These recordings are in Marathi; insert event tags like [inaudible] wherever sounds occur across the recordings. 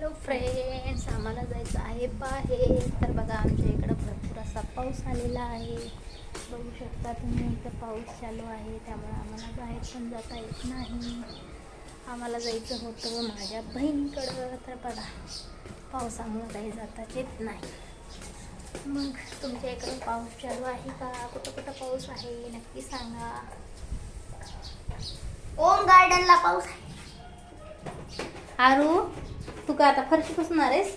हॅलो फ्रेंड्स आम्हाला जायचं आहे बाहेर. तर बघा आमच्या इकडं भरपूर असा पाऊस आलेला आहे. बघू शकता तुम्ही इथं पाऊस चालू आहे त्यामुळे आम्हाला बाहेर पण जाता येत नाही. आम्हाला जायचं होतं माझ्या बहिणीकडं तर बघा पावसामुळं काही जाताच येत नाही. मग तुमच्या इकडं पाऊस चालू आहे का? कुठं कुठं पाऊस आहे? नक्की सांगा. ओम गार्डनला पाऊस आहे. आरू? तू का आता फरशी पुसणार आहेस?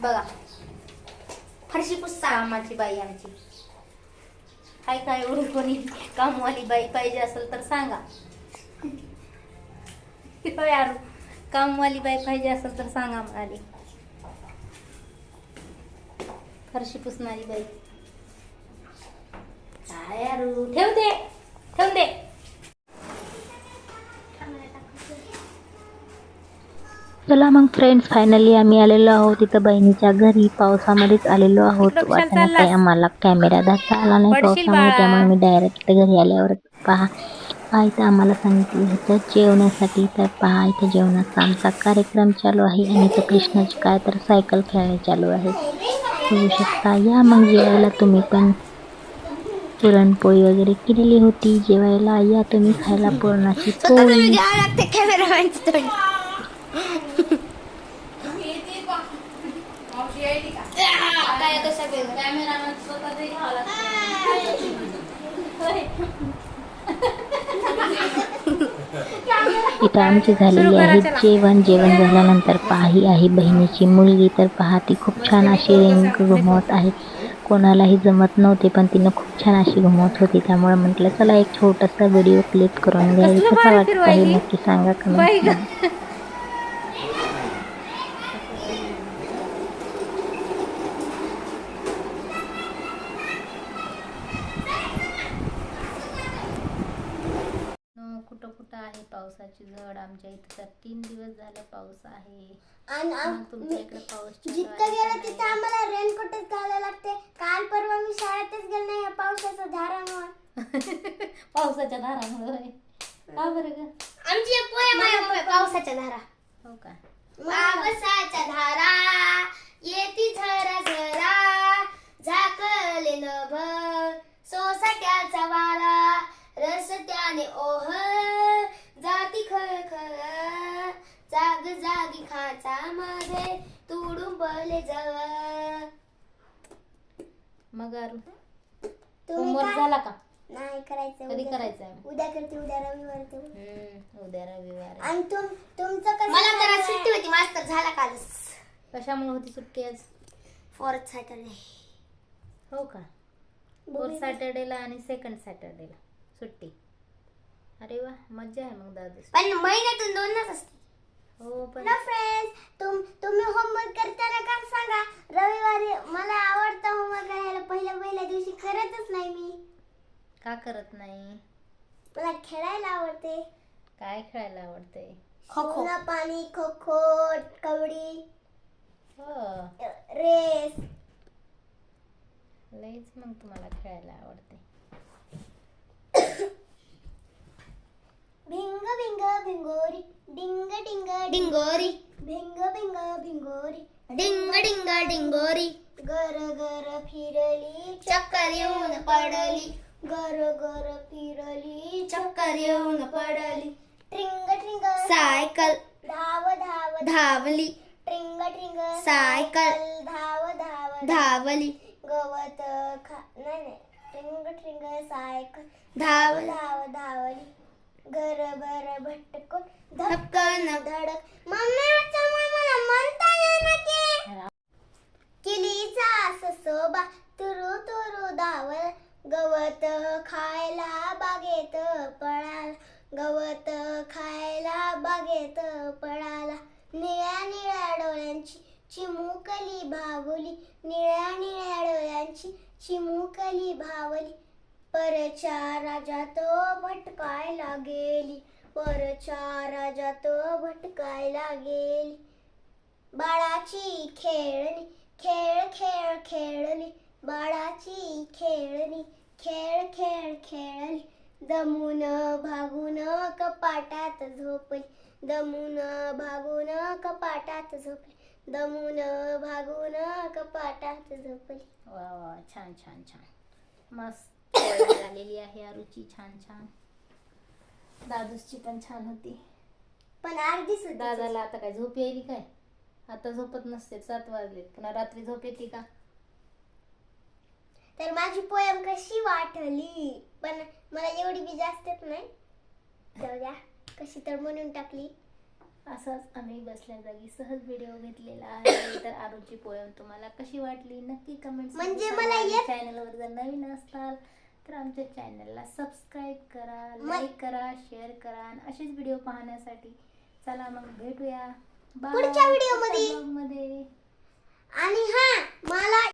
बघा. फरशी पुसा माझी बाई आमची. काय काय एवढी कोणी कामवाली बाई पाहिजे असेल तर सांगा. यार कामवाली बाई पाहिजे असेल तर सांगा म्हणाली. फरशी पुसणारी बाई. काय ठेवते ठेव दे ठेव दे चला मग फ्रेंड्स फायनली आम्ही आलेलो आहोत. तिथं बहिणीच्या घरी. पावसामध्येच आलेलो आहोत. वाटेनं काही? आम्हाला कॅमेरा दाखता आला नाही पावसामुळे बाळा. त्यामुळे मी डायरेक्ट घरी आल्यावर पहा. पहा इथं आम्हाला सांगितलं होतं जेवण्यासाठी तर पहा इथं जेवणाचा आमचा कार्यक्रम चालू आहे आणि इथं कृष्णाची काय तर सायकल खेळणे चालू आहे. बघू शकता. या मग जेवायला तुम्ही पण. पुरणपोळी वगैरे केलेली होती जेवायला. या तुम्ही खायला पुरणाची इथं आमची झालेली आहे. जेवण जेवण झाल्यानंतर पाही आहे बहिणीची मुलगी. तर पहा ती खूप छान अशी रिंग घुमवत आहे. कोणालाही जमत नव्हते पण तिनं खूप छान अशी घुमवत होती. त्यामुळे म्हटलं चला एक छोटासा व्हिडिओ क्लिप करून घ्यायला कसा वाटत वाटतं नक्की सांगा कमेंट ग. कुठं कुठं आहे पावसाची झड आमच्या इथं तर तीन दिवस झालं पाऊस आहे. आणि तुमच्या इकडे पाऊस जिथं गेलं तिथं? आम्हाला रेनकोटच घालायला लागते. काल परवा मी शाळेतच गेले नाही या पावसाच्या धारामुळे [laughs] पावसाच्या धारामुळे. का बरं ग? आमची एक पोयम आहे पावसाच्या धारा हो का? पावसाच्या धारा येती झरा झरा झाकले नभ सोसाट्याचा वारा रस्त्याने ओह जाती खळखळ जाग जागी खाचा मध्ये जवळ. मग आरू तुम्ही होमवर्क काय- झाला का? नाही करायचं कधी उद्या- करायचं आहे उद्या करते उद्या रविवार ते. हम्म, उद्या रविवार आहे. आणि तुम तुमचं कसं मला जरा सुट्टी होती मास्तर झाला कालच कशामुळे होती सुट्टी आज? फोर्थ सॅटरडे हो का? फोर्थ सॅटर्डेला आणि सेकंड सॅटर्डेला सुट्टी. अरे वा मज्जा आहे मग दादू पण महिन्यातून दोनच असते. हो पण हॅलो फ्रेंड्स तुम तुम्ही होमवर्क करताना का सांगा? रविवारी मला आवडतं होमवर्क करायला. पहिल्या पहिल्या दिवशी करतच नाही मी. का करत नाही? मला खेळायला आवडते. काय खेळायला आवडते? खो खो पाणी खो खो कबड्डी. हो. रेस. लईच मग तुम्हाला खेळायला आवडते. डिंग डिंगोरी गर गर फिरली चक्कर येऊन पडली. गर गर फिरली चक्कर येऊन पडली. ट्रिंग ट्रिंग. सायकल धाव धाव धावली. ट्रिंग ट्रिंग. सायकल धाव धाव धावली. गवत खा नाही नाही. ट्रिंग ट्रिंग. सायकल धाव धाव धावली. घर बर भटकून धक्कन धडक मम्मी त्यामुळे मला म्हणता येणार की किलीचा ससोबा तुरु तुरु दावल गवत खायला बागेत पळाला. गवत खायला बागेत पळाला. निळ्या निळ्या डोळ्यांची चिमुकली भावली. निळ्या निळ्या डोळ्यांची चिमुकली भावली. परच्या राजा तो भटकायला गेली. परच्या राजा तो भटकायला गेली. बाळाची खेळणी खेळ खेळ खेळली. बाळाची खेळणी खेळ खेळ खेळली दमून भागून कपाटात झोपली. दमून भागून कपाटात झोपली. दमून भागून कपाटात झोपली. वा वा छान छान छान. मस्त झालेली आहे आरूची छान छान. दादूची पण छान होती. पण अर्धीच दादाला आता काय झोप यायली काय? आता झोपत नसते सात वाजले पुन्हा रात्री झोप येते का? तर माझी पोयम कशी वाटली? पण मला एवढी बी जास्त येत नाही. जाऊ द्या कशी तर म्हणून टाकली. असाच आम्ही बसल्या जागी सहज व्हिडिओ घेतलेला आहे. [coughs] तर आरूची पोयम तुम्हाला कशी वाटली? नक्की कमेंट म्हणजे मला येत- चॅनलवर जर नवीन असताल तर आमच्या चॅनलला सबस्क्राईब करा लाईक करा शेअर करा आणि असेच व्हिडिओ पाहण्यासाठी चला मग भेटूया. पुढच्या vlog मध्ये. आणि हा मला